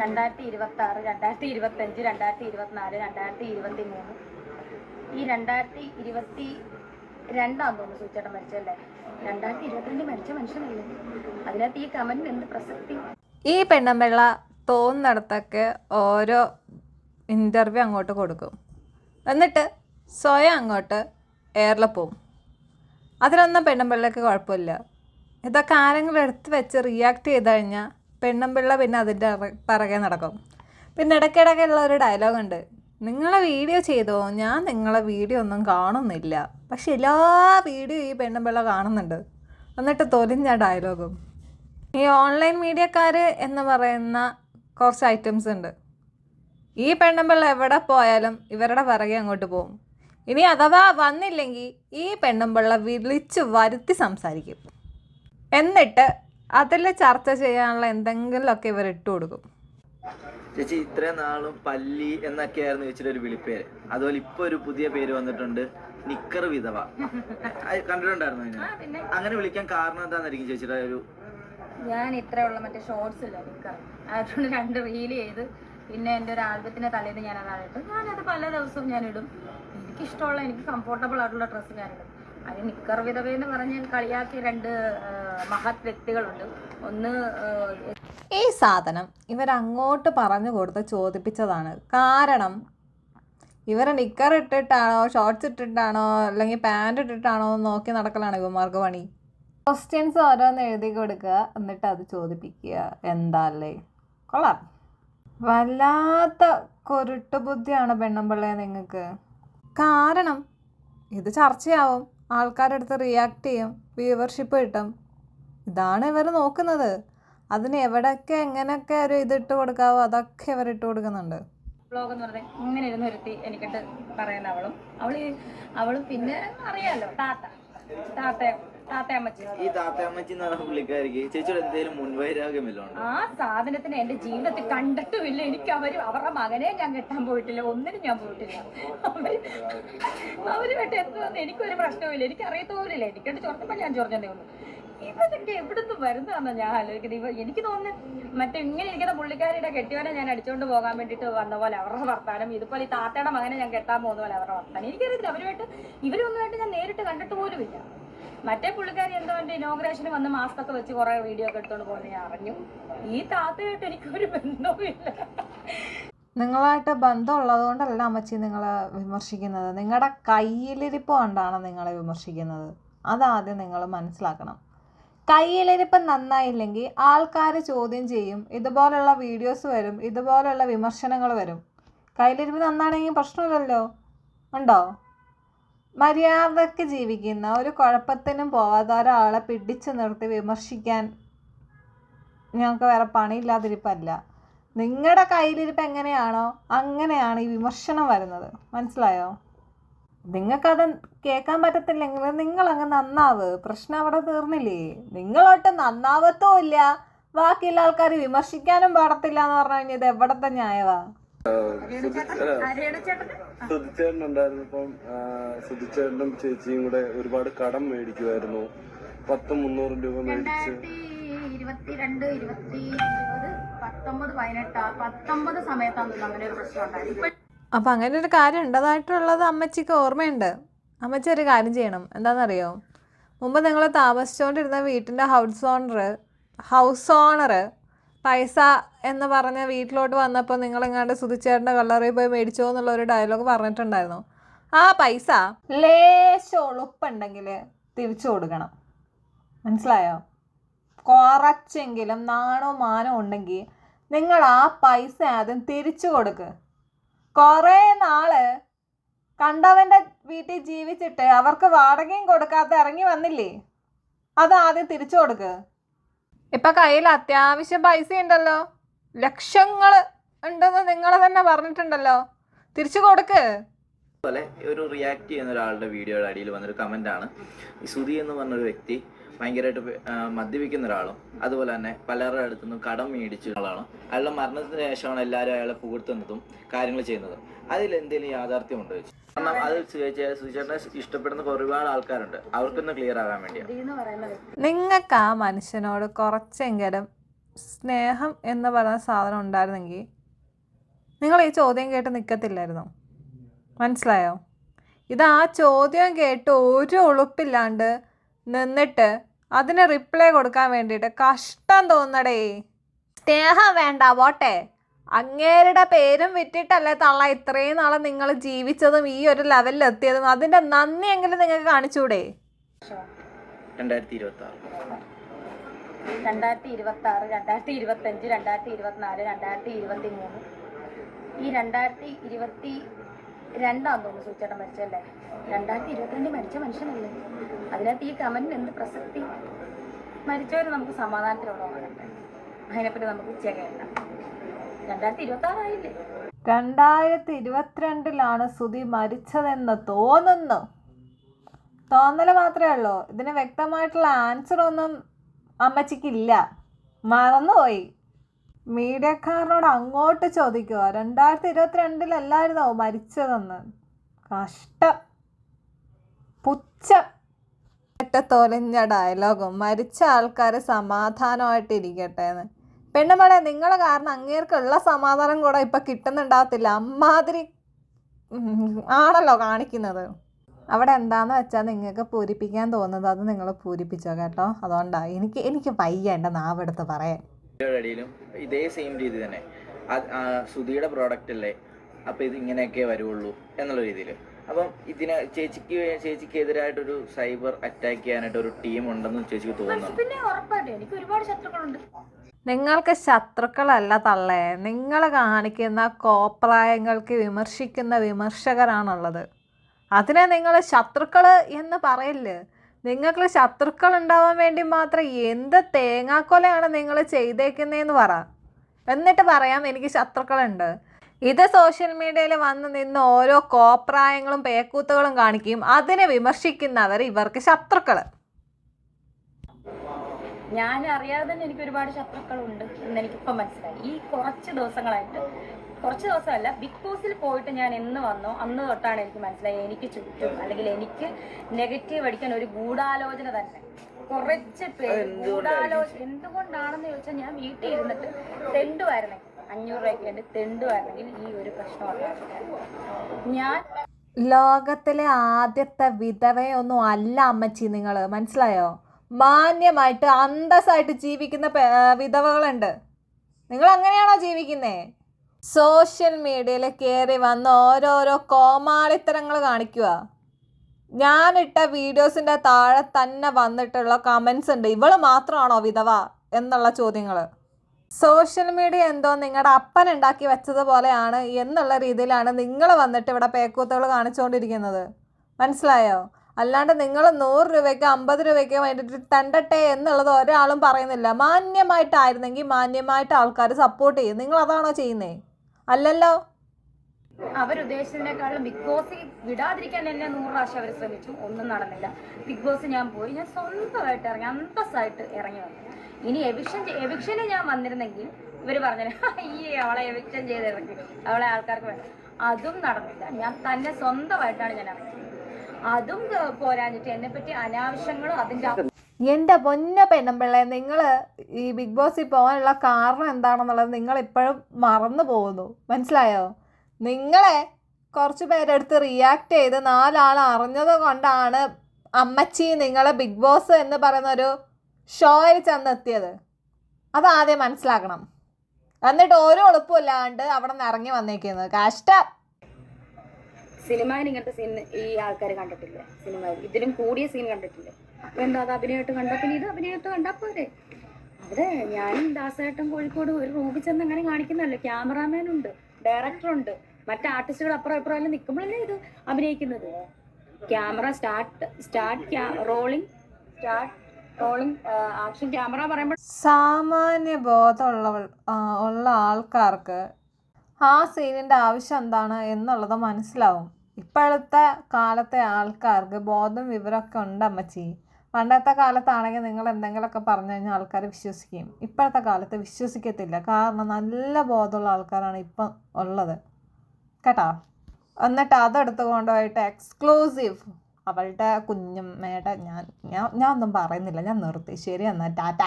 രണ്ടായിരത്തി ഇരുപത്തി ആറ് രണ്ടായിരത്തി ഇരുപത്തി അഞ്ച് രണ്ടായിരത്തി ഇരുപത്തിനാല് രണ്ടായിരത്തി ഇരുപത്തി മൂന്ന് ഈ രണ്ടായിരത്തി ഇരുപത്തി രണ്ടാന്ന് തോന്നുന്നു സൂചേട്ടൻ മരിച്ചല്ലേ രണ്ടായിരത്തി ഇരുപത്തിരണ്ട് മരിച്ച മനുഷ്യനല്ലേ? അതിനകത്ത് ഈ കമന്റിന് എന്ത് പ്രസക്തി? ഈ പെണ്ണമ്പിള്ള തോന്നടത്തൊക്കെ ഓരോ ഇന്റർവ്യൂ അങ്ങോട്ട് കൊടുക്കും. എന്നിട്ട് സ്വയം അങ്ങോട്ട് എയറിൽ പോവും. അതിലൊന്നും പെണ്ണമ്പിള്ളക്ക് കുഴപ്പമില്ല. ഇതൊക്കെ ആരെങ്കിലും എടുത്ത് വെച്ച് റിയാക്ട് ചെയ്ത് കഴിഞ്ഞാൽ പെണ്ണമ്പിള്ള പിന്നെ അതിന്റെ പറകെ നടക്കും. പിന്നെ ഇടയ്ക്കിടയ്ക്ക് ഉള്ള ഒരു ഡയലോഗുണ്ട് നിങ്ങളെ വീഡിയോ ചെയ്തോ? ഞാൻ നിങ്ങളെ വീഡിയോ ഒന്നും കാണുന്നില്ല. പക്ഷെ എല്ലാ വീഡിയോ ഈ പെണ്ണമ്പിള്ള കാണുന്നുണ്ട്. എന്നിട്ട് തൊലിഞ്ഞ ഡയലോഗും ഈ ഓൺലൈൻ മീഡിയക്കാർ എന്ന് പറയുന്ന കുറച്ച് ഐറ്റംസ് ഉണ്ട്. ഈ പെണ്ണുമ്പിള്ള എവിടെ പോയാലും ഇവരുടെ പിറകെ അങ്ങോട്ട് പോകും. ഇനി അഥവാ വന്നില്ലെങ്കിൽ ഈ പെണ്ണുമ്പിള്ള വിളിച്ച് വരുത്തി സംസാരിക്കും. എന്നിട്ട് അതിൽ ചർച്ച ചെയ്യാനുള്ള എന്തെങ്കിലുമൊക്കെ ഇവർ ഇട്ടു കൊടുക്കും. ചേച്ചി ഇത്രയും നാളും പല്ലി എന്നൊക്കെയായിരുന്നു ചേച്ചിയുടെ ഒരു വിളിപ്പേര്. അതുപോലെ ഇപ്പൊ ഒരു പുതിയ പേര് വന്നിട്ടുണ്ട് നിക്കർ വിധവ. കണ്ടിട്ടുണ്ടായിരുന്നു അതിന് അങ്ങനെ വിളിക്കാൻ കാരണം എന്താണെന്നായിരിക്കും ചേച്ചിയുടെ ഒരു ഞാൻ ഇത്രയുള്ള മറ്റേ ഷോർട്സ് ഇല്ല നിക്കർ. അതുകൊണ്ട് രണ്ട് റീൽ ചെയ്ത് പിന്നെ എന്റെ ഒരു ആൽബത്തിന്റെ തലേന്ന് ഞാൻ അതാണ് ഇട്ടു ഞാനത് പല ദിവസവും ഞാൻ ഇടും. എനിക്കിഷ്ടമുള്ള എനിക്ക് കംഫോർട്ടബിൾ ആയിട്ടുള്ള ഡ്രസ്സ് ഞാനിടും അതിന് നിക്കർ വിധവ എന്ന് പറഞ്ഞ് കളിയാക്കിയ രണ്ട് മഹത് വ്യക്തികളുണ്ട്. ഒന്ന് ഈ സാധനം ഇവരങ്ങോട്ട് പറഞ്ഞു കൊടുത്ത് ചോദിപ്പിച്ചതാണ്. കാരണം ഇവരെ നിക്കർ ഇട്ടിട്ടാണോ ഷോർട്സ് ഇട്ടിട്ടാണോ അല്ലെങ്കിൽ പാന്റ് ഇട്ടിട്ടാണോ എന്ന് നോക്കി നടക്കലാണ് ഇവന്മാർക്ക് പണി. ക്വസ്റ്റ്യൻസ് ഓരോന്ന് എഴുതി കൊടുക്കുക എന്നിട്ട് അത് ചോദിപ്പിക്കുക. എന്താല്ലേ കൊള്ളാം. വല്ലാത്ത കൊരുട്ടുബുദ്ധിയാണ് ബുദ്ധിയാണ് പെണ്ണുമ്പിള്ളയെ നിങ്ങൾക്ക്. കാരണം ഇത് ചർച്ചയാവും. ആൾക്കാരുടെ അടുത്ത് റിയാക്ട് ചെയ്യും വ്യൂവർഷിപ്പ് കിട്ടും. ഇതാണ് ഇവർ നോക്കുന്നത്. അതിന് എവിടെയൊക്കെ എങ്ങനെയൊക്കെ ഒരു ഇതിട്ട് കൊടുക്കാവോ അതൊക്കെ ഇവർ ഇട്ട് കൊടുക്കുന്നുണ്ട്. ബ്ലോഗ് എന്ന് പറഞ്ഞാൽ ഇങ്ങനെ ഇരുന്ന് ഒരുത്തി എനിക്കിട്ട് പറയുന്ന അവളും. അവൾ അവളും പിന്നെ അറിയാലോ താത്ത. താത്ത ഈ താത്തയമ്മച്ചി എന്ന് പറഞ്ഞ പുള്ളിക്കാരിക്ക് ചേച്ചിയുടെ എന്തെങ്കിലും ആ സാധനത്തിന് എന്റെ ജീവിതത്തിൽ കണ്ടിട്ടുമില്ല. എനിക്ക് അവർ അവരുടെ മകനെ ഞാൻ കെട്ടാൻ പോയിട്ടില്ല. ഒന്നിനും ഞാൻ പോയിട്ടില്ല. അവർ അവർ കേട്ട് എന്താന്ന് എനിക്കൊരു പ്രശ്നവുമില്ല. എനിക്ക് അറിയത്തോലില്ല എനിക്കട്ട് ചൊറക്കുമ്പോൾ ഞാൻ ചൊറഞ്ഞതേ ഉള്ളൂ. ഇവരൊക്കെ എവിടുന്ന് വരുന്നതാണെന്ന് ഞാൻ ആലോചിക്കുന്നത്. ഇവ എനിക്ക് തോന്നുന്നു മറ്റേ ഇങ്ങനെ ഇരിക്കുന്ന പുള്ളിക്കാരിയുടെ കെട്ടിയവനെ ഞാൻ അടിച്ചുകൊണ്ട് പോകാൻ വേണ്ടിട്ട് വന്ന പോലെ അവരുടെ വർത്താനം. ഇതുപോലെ ഈ താത്തയുടെ മകനെ ഞാൻ കെട്ടാൻ പോകുന്ന പോലെ അവരുടെ വർത്താനം. എനിക്കറിയത്തില്ല. അവരുമായിട്ട് ഇവരൊന്നുമായിട്ട് ഞാൻ നേരിട്ട് കണ്ടിട്ട് പോലുമില്ല. മറ്റേ പുള്ളിക്കാരി എന്തോ എന്റെ ഇനോഗ്രേഷന് വന്ന് മാസ്ക് ഒക്കെ വെച്ച് കുറെ വീഡിയോ ഒക്കെ എടുത്തോണ്ട് പോകുന്നത് ഞാൻ അറിഞ്ഞു. ഈ താത്തയായിട്ട് എനിക്കൊരു ബന്ധവുമില്ല. നിങ്ങളായിട്ട് ബന്ധമുള്ളത് കൊണ്ടല്ല അമ്മച്ചി നിങ്ങളെ വിമർശിക്കുന്നത്. നിങ്ങളുടെ കയ്യിലിരിപ്പ് കൊണ്ടാണ് നിങ്ങളെ വിമർശിക്കുന്നത്. അതാദ്യം നിങ്ങൾ മനസ്സിലാക്കണം. കയ്യിലിരിപ്പ് നന്നായില്ലെങ്കിൽ ആൾക്കാർ ചോദ്യം ചെയ്യും. ഇതുപോലെയുള്ള വീഡിയോസ് വരും ഇതുപോലെയുള്ള വിമർശനങ്ങൾ വരും. കയ്യിലിരിപ്പ് നന്നാണെങ്കിൽ പ്രശ്നമില്ലല്ലോ. ഉണ്ടോ? മര്യാദയ്ക്ക് ജീവിക്കുന്ന ഒരു കുഴപ്പത്തിനും പോവാതെ ഒരാളെ പിടിച്ചു നിർത്തി വിമർശിക്കാൻ ഞങ്ങൾക്ക് വേറെ പണിയില്ലാതിരിപ്പല്ല. നിങ്ങളുടെ കയ്യിലിരിപ്പ് എങ്ങനെയാണോ അങ്ങനെയാണ് ഈ വിമർശനം വരുന്നത്. മനസ്സിലായോ? നിങ്ങൾക്കത് കേൾക്കാൻ പറ്റത്തില്ലെങ്കിൽ നിങ്ങളങ്ങ് നന്നാവ്. പ്രശ്നം അവിടെ തീർന്നില്ലേ? നിങ്ങളൊട്ട് നന്നാവത്തും ഇല്ല ബാക്കിയുള്ള ആൾക്കാർ വിമർശിക്കാനും പാടത്തില്ല എന്ന് പറഞ്ഞു കഴിഞ്ഞാൽ ഇത് എവിടത്തെ ചേട്ടന് സുധിച്ചേട്ടൻ ഉണ്ടായിരുന്നു. ഇപ്പം സുധിച്ചേട്ടനും ചേച്ചിയും കൂടെ ഒരുപാട് കടം മേടിക്കുമായിരുന്നു പത്ത് മുന്നൂറ് രൂപ മേടിച്ച്. ഇരുപത്തിരണ്ട് ഇരുപത്തി ഇരുപത് പത്തൊമ്പത് പതിനെട്ട് പത്തൊമ്പത് സമയത്താണ് അങ്ങനെ ഒരു പ്രശ്നം ഉണ്ടായത്. അപ്പം അങ്ങനെ ഒരു കാര്യം ഉണ്ടതായിട്ടുള്ളത് അമ്മച്ചിക്ക് ഓർമ്മയുണ്ട്. അമ്മച്ചി ഒരു കാര്യം ചെയ്യണം. എന്താണെന്നറിയോ? മുമ്പ് നിങ്ങൾ താമസിച്ചുകൊണ്ടിരുന്ന വീട്ടിന്റെ ഹൗസ് ഓണർ ഹൗസ് ഓണർ പൈസ എന്ന് പറഞ്ഞ് വീട്ടിലോട്ട് വന്നപ്പോൾ നിങ്ങളെങ്ങാണ്ട് സുധിച്ചേട്ടന്റെ കള്ളറിൽ പോയി മേടിച്ചോ എന്നുള്ള ഒരു ഡയലോഗ് പറഞ്ഞിട്ടുണ്ടായിരുന്നു. ആ പൈസ ലേശം തിരിച്ചു കൊടുക്കണം. മനസ്സിലായോ? കുറച്ചെങ്കിലും നാണോ മാനോ ഉണ്ടെങ്കിൽ നിങ്ങൾ ആ പൈസ ആദ്യം തിരിച്ചു കൊടുക്ക്. കുറേ നാൾ കണ്ടവന്റെ വീട്ടിൽ ജീവിച്ചിട്ട് അവർക്ക് വാടകയും കൊടുക്കാതെ ഇറങ്ങി വന്നില്ലേ? അത് ആദ്യം തിരിച്ചു കൊടുക്ക്. ഇപ്പൊ കയ്യിൽ അത്യാവശ്യം പൈസ ഉണ്ടല്ലോ. ലക്ഷങ്ങൾ ഉണ്ടെന്ന് നിങ്ങൾ തന്നെ പറഞ്ഞിട്ടുണ്ടല്ലോ. തിരിച്ചു കൊടുക്ക്. ഒരു റിയാക്ട് ചെയ്യുന്ന ഒരാളുടെ വീഡിയോയുടെ അടിയിൽ വന്നൊരു കമന്റ് ആണ്. സുധി എന്ന് പറഞ്ഞൊരു വ്യക്തി ഭയങ്കരമായിട്ട് മദ്യപിക്കുന്ന ഒരാളും അതുപോലെ തന്നെ പലരുടെ അടുത്തു നിന്നും കടം മേടിച്ച ആളാണ്. അയാളുടെ മരണത്തിന് ശേഷമാണ് എല്ലാവരും അയാളെ പുകഴ്ത്തുന്നതും കാര്യങ്ങൾ ചെയ്യുന്നതും. അതിൽ എന്തെങ്കിലും യാഥാർത്ഥ്യമുണ്ടോ ചോദിച്ചു? കാരണം അത് സുചേട്ടനെ ഇഷ്ടപ്പെടുന്ന ഒരുപാട് ആൾക്കാരുണ്ട്. അവർക്കൊന്ന് ക്ലിയർ ആകാൻ വേണ്ടിയാണ് വ്യക്തി. നിങ്ങൾക്ക് ആ മനുഷ്യനോട് കുറച്ചെങ്കിലും സ്നേഹം എന്ന് പറയുന്ന സാധനം ഉണ്ടായിരുന്നെങ്കിൽ നിങ്ങൾ ഈ ചോദ്യം കേട്ട് നിൽക്കത്തില്ലായിരുന്നു മനസ്സിലായോ? ഇത് ആ ചോദ്യം കേട്ട് ഒരു ഉളുപ്പില്ലാണ്ട് നിന്നിട്ട് അതിന് റിപ്ലൈ കൊടുക്കാൻ വേണ്ടിയിട്ട് കഷ്ടം തോന്നടേ. സ്നേഹം വേണ്ട പോട്ടെ. അങ്ങേരുടെ പേരും വിറ്റിട്ടല്ലേ തള്ള ഇത്രയും നാളെ നിങ്ങൾ ജീവിച്ചതും ഈ ഒരു ലെവലിൽ എത്തിയതും. അതിന്റെ നന്ദിയെങ്കിലും നിങ്ങൾക്ക് കാണിച്ചൂടെ? രണ്ടായിരത്തി ഇരുപത്തി ആറ് രണ്ടായിരത്തി ഇരുപത്തി ആറ് രണ്ടായിരത്തി ഇരുപത്തഞ്ച് രണ്ടായിരത്തി ഇരുപത്തിനാല് രണ്ടായിരത്തി ഇരുപത്തി മൂന്ന് ഈ രണ്ടായിരത്തി ഇരുപത്തി രണ്ടാന്ന് തോന്നുന്നു സൂചേട്ടൻ മരിച്ചല്ലേ രണ്ടായിരത്തി ഇരുപത്തിരണ്ടിൽ മരിച്ച മനുഷ്യനല്ലേ? അതിനകത്ത് ഈ കമന്റിന് എന്ത് പ്രസക്തി? മരിച്ചവർ നമുക്ക് സമാധാനത്തിലുള്ള ഉറങ്ങട്ടെ അതിനെപ്പറ്റി നമുക്ക് ഉച്ചകേണ്ട. രണ്ടായിരത്തി ഇരുപത്തി ആറായില്ലേ രണ്ടായിരത്തി ഇരുപത്തിരണ്ടിലാണ് സുധി മരിച്ചതെന്ന് തോന്നുന്നു. തോന്നൽ മാത്രമേ ഉള്ളൂ. ഇതിന് വ്യക്തമായിട്ടുള്ള ആൻസർ ഒന്നും അമ്മച്ചിക്കില്ല മറന്നുപോയി. മീഡിയക്കാരനോട് അങ്ങോട്ട് ചോദിക്കുക. രണ്ടായിരത്തി ഇരുപത്തിരണ്ടിലല്ലായിരുന്നോ മരിച്ചതെന്ന്? കഷ്ടം. ഒറ്റ തൊലഞ്ഞ ഡയലോഗും മരിച്ച ആൾക്കാർ സമാധാനമായിട്ട് ഇരിക്കട്ടെ എന്ന് പെണ്ണുമളെ നിങ്ങളെ കാരണം അങ്ങേർക്കുള്ള സമാധാനം കൂടെ ഇപ്പം കിട്ടുന്നുണ്ടാകത്തില്ല. അമ്മാതിരി ആണല്ലോ കാണിക്കുന്നത്. അവിടെ എന്താന്ന് വെച്ചാൽ നിങ്ങൾക്ക് പൂരിപ്പിക്കാൻ തോന്നുന്നത് അത് നിങ്ങൾ പൂരിപ്പിച്ചോ കേട്ടോ? അതുകൊണ്ടാ എനിക്ക് എനിക്ക് വയ്യ എന്റെ നാവെടുത്ത് പറയാൻ. ഇതേ സെയിം രീതി തന്നെ. സുധിയുടെ പ്രോഡക്റ്റ് അല്ലേ അപ്പം ഇത് ഇങ്ങനെയൊക്കെ വരുള്ളൂ എന്നുള്ള രീതിയിൽ അപ്പം ഇതിന് ചേച്ചിക്ക് ചേച്ചിക്ക് എതിരായിട്ടൊരു സൈബർ അറ്റാക്ക് ചെയ്യാനായിട്ട് ഒരു ടീം ഉണ്ടെന്ന് ചേച്ചിക്ക് തോന്നുന്നു. പിന്നെ ഉറപ്പായിട്ടും എനിക്ക് ഒരുപാട് ശത്രുക്കളുണ്ട്. നിങ്ങൾക്ക് ശത്രുക്കളല്ല തള്ളേ. നിങ്ങൾ കാണിക്കുന്ന കോപ്രായങ്ങൾക്ക് വിമർശിക്കുന്ന വിമർശകരാണുള്ളത്. അതിനെ നിങ്ങൾ ശത്രുക്കൾ എന്ന് പറയില്ല? നിങ്ങൾക്ക് ശത്രുക്കൾ ഉണ്ടാവാൻ വേണ്ടി മാത്രം എന്ത് തേങ്ങാക്കൊലയാണ് നിങ്ങൾ ചെയ്തേക്കുന്നതെന്ന് പറ. എന്നിട്ട് പറയാം എനിക്ക് ശത്രുക്കളുണ്ട്. ഇത് സോഷ്യൽ മീഡിയയിൽ വന്ന് നിന്ന് ഓരോ കോപ്രായങ്ങളും പേക്കൂത്തുകളും കാണിക്കുകയും അതിനെ വിമർശിക്കുന്നവർ ഇവർക്ക് ശത്രുക്കൾ ഞാൻ അറിയാതെ തന്നെ എനിക്ക് ഒരുപാട് ശത്രുക്കളുണ്ട് എന്ന് എനിക്കിപ്പം മനസ്സിലായി. ഈ കുറച്ച് ദിവസങ്ങളായിട്ട് കുറച്ച് ദിവസമല്ല ബിഗ് ബോസിൽ പോയിട്ട് ഞാൻ എന്ന് വന്നോ അന്ന് തൊട്ടാണ് എനിക്ക് മനസ്സിലായി എനിക്ക് ചുറ്റും അല്ലെങ്കിൽ എനിക്ക് നെഗറ്റീവ് അടിക്കാൻ ഒരു ഗൂഢാലോചന തന്നെ. കുറച്ച് പേര് ഗൂഢാലോചന എന്തുകൊണ്ടാണെന്ന് ചോദിച്ചാൽ ഞാൻ വീട്ടിൽ ഇരുന്നിട്ട് തെണ്ടുമായിരുന്നെങ്കിൽ അഞ്ഞൂറ് രൂപയ്ക്ക് തെണ്ടുവായിരുന്നെങ്കിൽ ഈ ഒരു പ്രശ്നം ഞാൻ ലോകത്തിലെ ആദ്യത്തെ വിധവയൊന്നും അല്ല അമ്മച്ചി നിങ്ങൾ മനസ്സിലായോ? മാന്യമായിട്ട് അന്തസ്സായിട്ട് ജീവിക്കുന്ന വിധവകളുണ്ട്. നിങ്ങൾ അങ്ങനെയാണോ ജീവിക്കുന്നേ? സോഷ്യൽ മീഡിയയിൽ കയറി വന്ന് ഓരോരോ കോമാളിത്തരങ്ങൾ കാണിക്കുക ഞാനിട്ട വീഡിയോസിന്റെ താഴെ തന്നെ വന്നിട്ടുള്ള കമൻസ് ഉണ്ട്. ഇവൾ മാത്രമാണോ വിധവ എന്നുള്ള ചോദ്യങ്ങൾ സോഷ്യൽ മീഡിയ എന്തോ നിങ്ങളുടെ അപ്പൻ ഉണ്ടാക്കി വെച്ചതുപോലെയാണ് എന്നുള്ള രീതിയിലാണ് നിങ്ങൾ വന്നിട്ട് ഇവിടെ പേക്കൂത്തുകൾ കാണിച്ചുകൊണ്ടിരിക്കുന്നത് മനസ്സിലായോ? അല്ലാണ്ട് നിങ്ങൾ നൂറ് രൂപയ്ക്ക് അമ്പത് രൂപയ്ക്ക് വേണ്ടിയിട്ട് തണ്ടട്ടെ എന്നുള്ളത് ഒരാളും പറയുന്നില്ല. മാന്യമായിട്ടായിരുന്നെങ്കിൽ മാന്യമായിട്ട് ആൾക്കാർ സപ്പോർട്ട് ചെയ്യും. നിങ്ങൾ അതാണോ ചെയ്യുന്നേ? അല്ലല്ലോ? അവരുദ്ദേശിച്ചതിനേക്കാളും ബിഗ് ബോസ് വിടാതിരിക്കാൻ എന്നെ നൂറ് പ്രാവശ്യം അവർ ശ്രമിച്ചു. ഒന്നും നടന്നില്ല. ബിഗ് ബോസ് ഞാൻ പോയി. ഞാൻ സ്വന്തമായിട്ട് ഇറങ്ങി അന്തസ്സായിട്ട് ഇറങ്ങി വന്നു. ഇനി എവിക്ഷൻ എവിക്ഷന് ഞാൻ വന്നിരുന്നെങ്കിൽ ഇവർ പറഞ്ഞു അയ്യേ അവളെ എവിക്ഷൻ ചെയ്ത് ഇറക്കി. അവളെ ആൾക്കാർക്ക് അതും നടന്നില്ല. ഞാൻ തന്നെ സ്വന്തമായിട്ടാണ് ഞാൻ ഇറക്കിയത് അതും പോരാഞ്ഞിട്ട് എന്നെ പറ്റി അനാവശ്യങ്ങളും അതിന്റെ എന്റെ പൊന്ന പെണ്ണുമ്പിള്ളെ നിങ്ങൾ ഈ ബിഗ് ബോസിൽ പോകാനുള്ള കാരണം എന്താണെന്നുള്ളത് നിങ്ങൾ ഇപ്പോഴും മറന്നു പോകുന്നു. മനസ്സിലായോ? നിങ്ങളെ കുറച്ച് പേരെടുത്ത് റിയാക്ട് ചെയ്ത് നാലാൾ അറിഞ്ഞത് കൊണ്ടാണ് അമ്മച്ചി നിങ്ങളെ ബിഗ് ബോസ് എന്ന് പറയുന്ന ഒരു ഷോയിൽ ചെന്നെത്തിയത്. അതാദ്യം മനസ്സിലാക്കണം. എന്നിട്ട് ഓരോ എളുപ്പമില്ലാണ്ട് അവിടെ നിന്ന് ഇറങ്ങി വന്നേക്കുന്നത്. കഷ്ടം. സിനിമയിൽ ഇങ്ങനത്തെ സീൻ ഈ ആൾക്കാർ കണ്ടിട്ടില്ല? സിനിമയിൽ. ഇതിലും കൂടിയ സീൻ കണ്ടിട്ടില്ല? അപ്പൊ എന്താ അത് അഭിനയമായിട്ട് കണ്ടാ? പിന്നെ ഇത് അഭിനയമായിട്ട് കണ്ടാ പോരെ? അവിടെ ഞാനും ദാസേട്ടൻ കോഴിക്കോട് ഒരു റൂമിൽ ചെന്ന് അങ്ങനെ കാണിക്കുന്നല്ലോ ക്യാമറാമാൻ ഉണ്ട് ഡയറക്ടർ ഉണ്ട് മറ്റു ആർട്ടിസ്റ്റുകൾ അപ്പുറം അപ്പുറം എല്ലാം നിൽക്കുമ്പോഴല്ലേ ഇത് അഭിനയിക്കുന്നത്? Camera start start rolling start action camera പറയുമ്പോൾ സാമാന്യ ബോധമുള്ളവൾ ഉള്ള ആൾക്കാർക്ക് ആ സീനിന്റെ ആവശ്യം എന്താണ് എന്നുള്ളത് മനസ്സിലാവും. ഇപ്പോഴത്തെ കാലത്തെ ആൾക്കാർക്ക് ബോധം വിവരമൊക്കെ ഉണ്ട് അമ്മച്ചി. പണ്ടത്തെ കാലത്താണെങ്കിൽ നിങ്ങൾ എന്തെങ്കിലുമൊക്കെ പറഞ്ഞു കഴിഞ്ഞാൽ ആൾക്കാർ വിശ്വസിക്കും. ഇപ്പോഴത്തെ കാലത്ത് വിശ്വസിക്കത്തില്ല. കാരണം നല്ല ബോധമുള്ള ആൾക്കാരാണ് ഇപ്പം ഉള്ളത്. കേട്ടോ? എന്നിട്ട് അതെടുത്ത് കൊണ്ടുപോയിട്ട് എക്സ്ക്ലൂസീവ് അവളുടെ കുഞ്ഞമ്മയുടെ ഞാൻ ഞാൻ ഞാൻ ഒന്നും പറയുന്നില്ല. ഞാൻ നിർത്തി. ശരി എന്നാൽ ടാറ്റ.